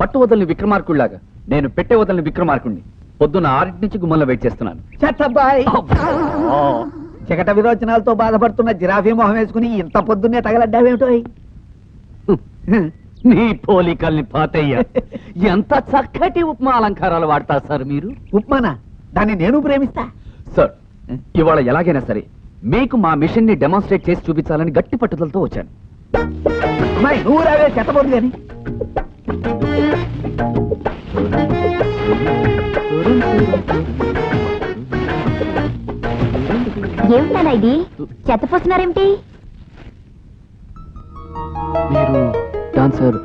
పట్టు వదలని విక్రమార్కుడిలాగా నేను పెట్టే వదలని విక్రమార్కుడిని పొద్దున్న ఆరింటి నుంచి గుమ్మంలో వెయిట్ చేస్తున్నాను. చెత్తబ్బాయ్ జగట విరోచనాలతో బాధపడుతున్న జిరాఫీ మొహం వేసుకుని ఇంత పొద్దున్నే తగలడ్డావేమిటో నీ పోలికల్ని పాతయ్య. ఎంత చక్కటి ఉపమా అలంకారాలు వాడతారు సార్ మీరు? ఉప్మానా? దాన్ని నేను ప్రేమిస్తా. సార్ ఇవాళ ఎలాగైనా సరే మీకు మా మిషన్ని డెమాన్స్ట్రేట్ చేసి చూపించాలని గట్టి పట్టుదలతో వచ్చాను. నువ్వు రావే చెత్తబోదు కానీ ఏమిటన్నా ఇది చెత్త పోస్తున్నారేమిటి మీరు డాన్సర్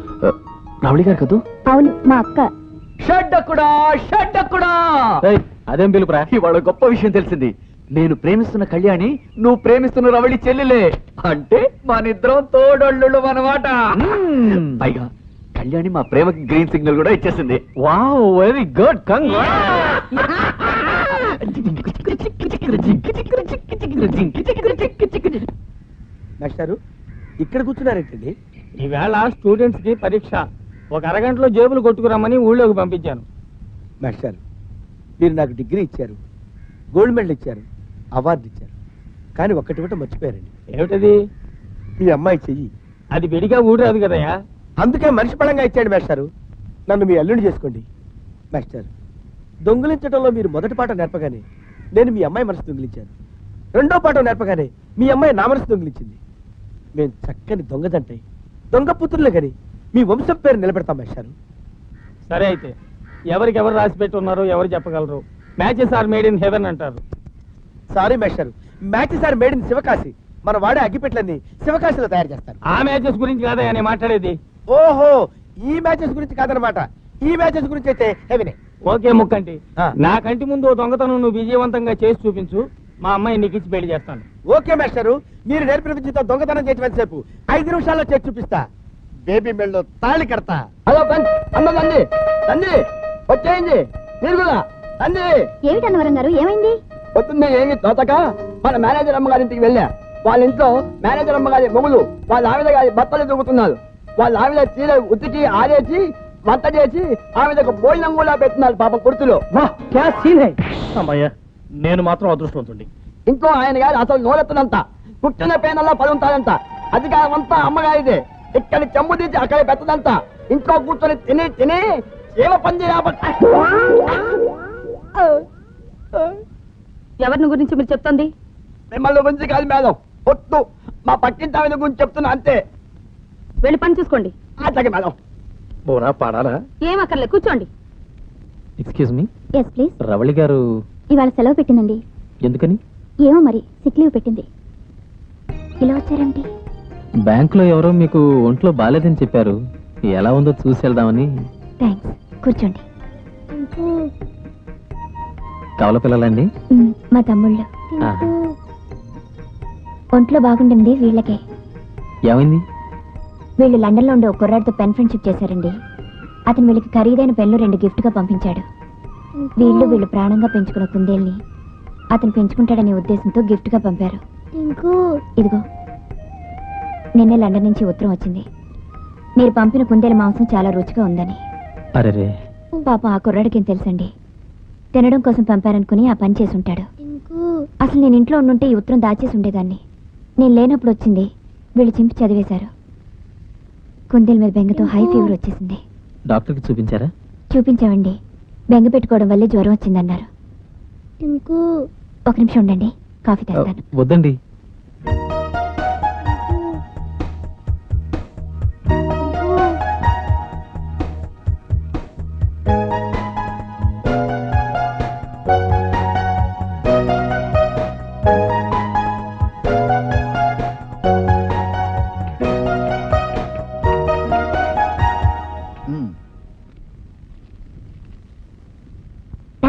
రావళి గారు కదూ? అవును మా అక్క. షడ్డకుడా షడ్డకుడా! అదేం పిలుపురా? ఇవాళ గొప్ప విషయం తెలిసింది. నేను ప్రేమిస్తున్న కళ్యాణి నువ్వు ప్రేమిస్తున్న రవళి చెల్లెలే. అంటే మనిద్దరం తోడళ్ళు అన్నమాట. పైగా కళ్యాణి మా ప్రేమకి గ్రీన్ సిగ్నల్ కూడా ఇచ్చేసింది. వావ్ వెరీ గుడ్ కంగ్రా మాస్టారు ఇక్కడ కూర్చున్నారేంటండి? ఈవేళ స్టూడెంట్స్కి పరీక్ష. ఒక అరగంటలో జేబులు కొట్టుకురమ్మని ఊళ్ళోకి పంపించాను. మాస్టర్ మీరు నాకు డిగ్రీ ఇచ్చారు గోల్డ్ మెడల్ ఇచ్చారు అవార్డు ఇచ్చారు. కానీ ఒక్కటి ఒకటి మర్చిపోయారండి. ఏమిటది? ఈ అమ్మాయి చెయ్యి. అది విడిగా ఊడరాదు కదయ్యా. అందుకే మనిషి పడంగా ఇచ్చాడు మాస్టారు నన్ను మీ అల్లుని చేసుకోండి. మాస్టర్ దొంగిలించడంలో మీరు మొదటి పాట నేర్పగానే నేను మీ అమ్మాయి మనసు దొంగిలించాను. రెండో పాట నేర్పగానే మీ అమ్మాయి నా మనసు దొంగిలించింది. మేము చక్కని దొంగదంటాయి దొంగ పుత్రులే కానీ మీ వంశం పేరు నిలబెడతాం మాస్టారు సరే అయితే ఎవరికి ఎవరు రాసి పెట్టి ఉన్నారో ఎవరు చెప్పగలరు? Matches are made in heaven అంటారు. Sorry master match sir made in Sivakasi. మన వాడే అగ్గిపెట్లని శివకాశిలో తయారు చేస్తారు. ఆ మ్యాచెస్ గురించి కాదయ్యా నేను మాట్లాడేది. ఓహో ఈ మ్యాచెస్ గురించి కాదనమాట. ఈ మ్యాచెస్ గురించి అయితే హెవీనే. ఓకే ముక్కంటి. నా కంటి ముందు దొంగతనం నువ్వు విజయవంతంగా చేసి చూపించు. మా అమ్మాయి నీకు ఇచ్చి పెళ్ళి చేస్తాను. Okay master. మీరు నేర్పిన విద్యతో దొంగతనం చేసి సేపు ఐదు నిమిషాల్లో చేసి చూపిస్తా. బేబీ మెళ్ళలో తాళి కడతా. హలో అమ్మ తండ్రి తండ్రి వచ్చేయండి. మీరు కూడా తండ్రి ఏమిటి అన్నవరం గారు? ఏమైంది? పొద్దున్నే ఏమి తోతక మన మేనేజర్ అమ్మగారి ఇంటికి వెళ్ళా. వాళ్ళ ఇంట్లో మేనేజర్ అమ్మగారి మొగులు వాళ్ళ ఆవిడ గారి బట్టలు దొరుకుతున్నారు వాళ్ళ ఆవిడ చీర ఉతికి ఆరేసి వంట చేసి ఆవిడకు భోజనం కూడా పెడుతున్నారు పాపం కుర్తులో అమ్మయ్య నేను మాత్రం అదృష్టవంతుడి ఇంకో ఆయన గారు అసలు నోరెత్తనంత. పుట్టిన పేనల్లో పది ఉంటాడంట అధికారం అంతా అమ్మగారిదే. ఇక్కడ చెమ్ము తీసి అక్కడ పెట్టదంట. ఇంట్లో కూర్చొని తిని తిని ఏమ పంది ఎవరిని గురించి మీరు చెప్తుంది? మిమ్మల్ని గురించి కాదు మేడం. పొట్టు మా పక్కింటి ఆవిడ గురించి చెప్తున్నా అంతే. వెళ్ళి పని చూసుకోండి. అట్లాగే మేడం. బోరా పాడాలా? ఏం అక్కర్లే కూర్చోండి. Excuse me yes please Ravali garu ఇవాళ సెలవు పెట్టిందండి. ఎందుకని? ఏమో మరి సిక్ లీవ్ పెట్టింది. ఇలా వచ్చారండి. బ్యాంకులో ఎవరో మీకు ఒంట్లో బాలేదని చెప్పారు. ఎలా ఉందో చూసి వెళ్దామని. థ్యాంక్స్ కూర్చోండి. కవల పిల్లలండి? మ్, మా తమ్ముళ్ళు. ఆహా. ఒంట్లో బాగుండింది వీళ్ళకే. ఏమైంది? వీళ్ళు లండన్లో ఉండే ఒక కుర్రాడితో పెన్ ఫ్రెండ్షిప్ చేశారండి. అతను వీళ్ళకి ఖరీదైన పెన్ను రెండు గిఫ్ట్గా పంపించాడు. వీళ్ళు వీళ్ళు ప్రాణంగా పెంచుకున్న కుందేల్ని అతను పెంచుకుంటాడనే ఉద్దేశంతో గిఫ్ట్గా పంపారు. ఇదిగో నిన్నే లండన్ నుంచి ఉత్తరం వచ్చింది. మీరు పంపిన కుందేల మాంసం చాలా రుచిగా ఉందని. పాపం ఆ కుర్రాడికి ఏం తెలుసండి? తినడం కోసం పంపారనుకుని ఆ పని చేసి ఉంటాడు అసలు నేను ఇంట్లో ఉండుంటే ఈ ఉత్తరం దాచేసి ఉండేదాన్ని. నేను లేనప్పుడు వచ్చింది. వీళ్ళు చింపి చదివేశారు. కుందేల మీద బెంగతో హై ఫీవర్ వచ్చేసింది. డాక్టర్కి చూపించారా? చూపించామండి. బెంగ పెట్టుకోవడం వల్లే జ్వరం వచ్చిందన్నారు. ఒక నిమిషం ఉండండి. కాఫీ తెస్తాను. వద్దండి.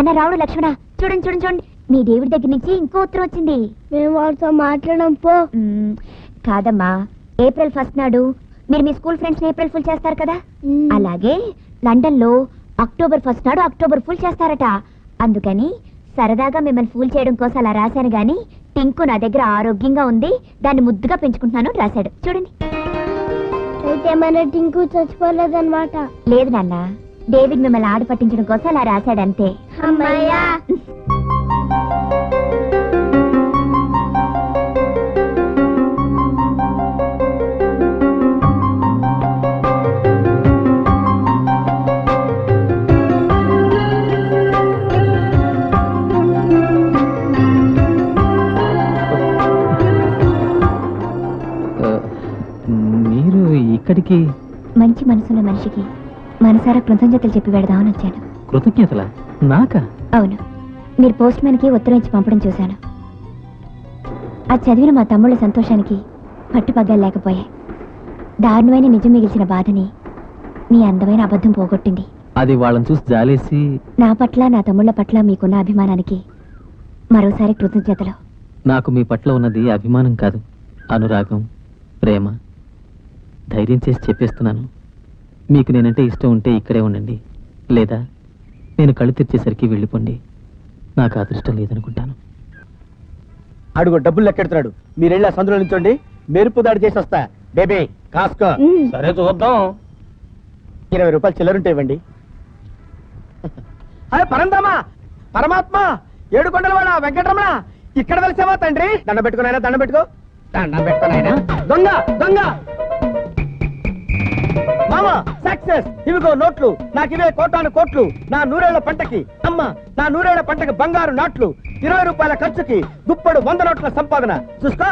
నాన్న రావుడు లక్ష్మణ. చూడండి చూడండి చూడండి. మీ దేవుడి దగ్గర నుంచి ఇంకో ఉత్తరం వచ్చింది. మేము వాడితో మాట్లాడడం పో. మ్మ్, కాదమ్మా ఏప్రిల్ ఫస్ట్ నాడు మీరు మీ స్కూల్ ఫ్రెండ్స్ ఏప్రిల్ ఫుల్ చేస్తారు కదా? అలాగే లండన్లో అక్టోబర్ ఫస్ట్ నాడు అక్టోబర్ ఫుల్ చేస్తారట. అందుకని సరదాగా మిమ్మల్ని ఫూల్ చేయడం కోసం అలా రాశాను గాని టింకు నా దగ్గర ఆరోగ్యంగా ఉంది దాన్ని ముద్దుగా పెంచుకుంటున్నాను రాశాడు. చూడండి. అయితే మన టింకు చచ్చిపోలేదన్నమాట. లేదు నాన్న. డేవిడ్ మిమ్మల్ని ఆడ పట్టించడం కోసం అలా రాశాడంతే. అమ్మయ్యా. మీరు ఇక్కడికి మంచి మనసున్న మనిషికి. మనసారా కృతజ్ఞతలు చెప్పి వెడదామని వచ్చాను. కృతజ్ఞతల? నాకా? అవును. మీరు పోస్ట్ మ్యాన్కి ఉత్తరం ఇచ్చి పంపడం చూశాను. అది చదివిన మా తమ్ముళ్ళ సంతోషానికి పట్టుపగ్గాలు లేకపోయాయి. దారుణమైన నిజం మిగిల్చిన బాధని మీ అందమైన అబద్ధం పోగొట్టింది. అది వాళ్ళని చూసి జాలేసి నా పట్ల నా తమ్ముళ్ళ పట్ల మీకున్న అభిమానానికి మరోసారి కృతజ్ఞతలు. నాకు మీ పట్ల ఉన్నది అభిమానం కాదు అనురాగం ప్రేమ. ధైర్యం చేసి చెప్పేస్తున్నాను. మీకు నేనంటే ఇష్టం ఉంటే ఇక్కడే ఉండండి. లేదా నేను కళ్ళు తెరిచేసరికి వెళ్ళిపోండి. నాకు అదృష్టం లేదనుకుంటాను. అడుగు డబ్బులు లెక్కెడుతున్నాడు. మీరు వెళ్ళి ఆ సందులో నుంచోండి మెరుపు దాడి చేసి వస్తా బేబీ కాసుకో. సరే చూద్దాం. ఇరవై రూపాయలు చిల్లరుంటే ఇవ్వండి. అరే పరందామా పరమాత్మ! ఏడు కొండలవాడ వెంకటరమణ! ఇక్కడ వెలిసావా తండ్రి? దండ పెట్టుకున్నాయనా? దండ పెట్టుకో. దండం పెట్టుకున్నాయనా? దొంగ దొంగ! మామా సక్సెస్ ఇవిగో నోట్లు. నాకు ఇవే కోటాను కోట్లు. నా నూరేళ్ళ పంటకి అమ్మ నా నూరేళ్ళ పంటకి బంగారు నాట్లు. ఇరవై రూపాయల ఖర్చుకి గుప్పడు వంద నోట్ల సంపాదన. చూసుకో.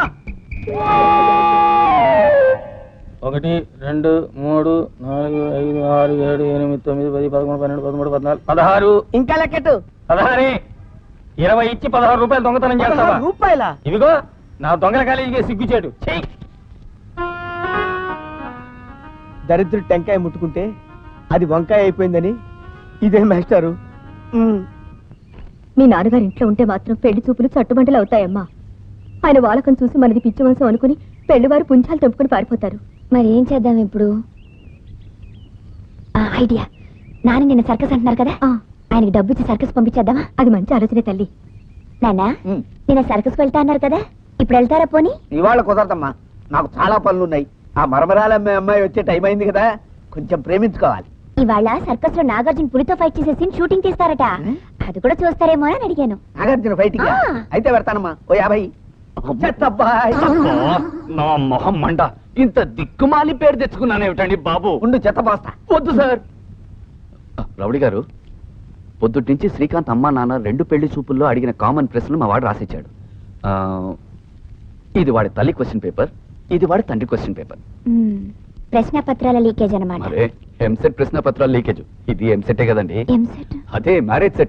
ఒకటి రెండు మూడు నాలుగు ఐదు ఆరు ఏడు ఎనిమిది తొమ్మిది పది పదకొండు పన్నెండు పదమూడు పద్నాలుగు పదహారు. ఇంకా లెక్కెట్టు. పదహారే. ఇరవై ఇచ్చి పదహారు రూపాయలు దొంగతనం చేస్తావా? రూపాయల? ఇదిగో నా దొంగల కాలేజీకి సిగ్గుచేటు. చెయ్యి దరిద్రుడు టెంకాయ ముట్టుకుంటే అది వంకాయ అయిపోయిందని ఇదే మాస్టారు. మీ నాన్నగారి ఇంట్లో ఉంటే మాత్రం పెళ్ళి చూపులు చట్టుబంటలు అవుతాయమ్మా. ఆయన వాలకం చూసి మనది పిచ్చి వంశం అనుకుని పెళ్ళివారు పుంజాలు తెంపుకుని పారిపోతారు. మరి ఏం చేద్దాం ఇప్పుడు? ఆ, ఐడియా. నాన్న నిన్న సర్కస్ అంటున్నారు కదా? ఆ, ఆయనకి డబ్బు ఇచ్చి సర్కస్ పంపించేద్దామా? అది మంచి ఆలోచనే తల్లి. నాన్న నిన్న సర్కస్ వెళ్తా అన్నారు కదా? ఇప్పుడు వెళ్తారా పోనీ? ఇవాళ కుదరదమ్మా. నాకు చాలా పనులు ఉన్నాయి ఆ మరమరాల అమ్మాయి వచ్చే టైం అయింది కదా కొంచెం ప్రేమించుకోవాలి. ఇవాళ సర్కస్లో నాగార్జున పులితో ఫైట్ చేసే సీన్ షూటింగ్ తీస్తారట అది కూడా చూస్తారేమో అని అడిగాను. నాగార్జున ఫైటింగ్ ఆ. అయితే పెడతానమ్మా. ఓ యాభై. నా మొహం మంట ఇంత దిక్కుమాలి పేరు తెచ్చుకున్నానేమిటండి బాబు? ఉండు చెత్త పోస్తా. వద్దు సార్. రౌడి గారు పొద్దుటి నుంచి శ్రీకాంత్ అమ్మా నాన్న రెండు పెళ్ళి చూపుల్లో అడిగిన కామన్ ప్రశ్నలు మా వాడు రాసిచ్చాడు. ఆ, ఇది వాడి తల్లి క్వశ్చన్ పేపర్ ఇది వాడి తండ్రి క్వశ్చన్ పేపర్. ప్రశ్న పత్రాల లీకేజ్ అనమాట మరే ఎంసెట్ ప్రశ్న పత్రాలు లీకేజ్. ఇది ఎంసెటే కదండి? ఎంసెట్ అదే మ్యారేజ్ సెట్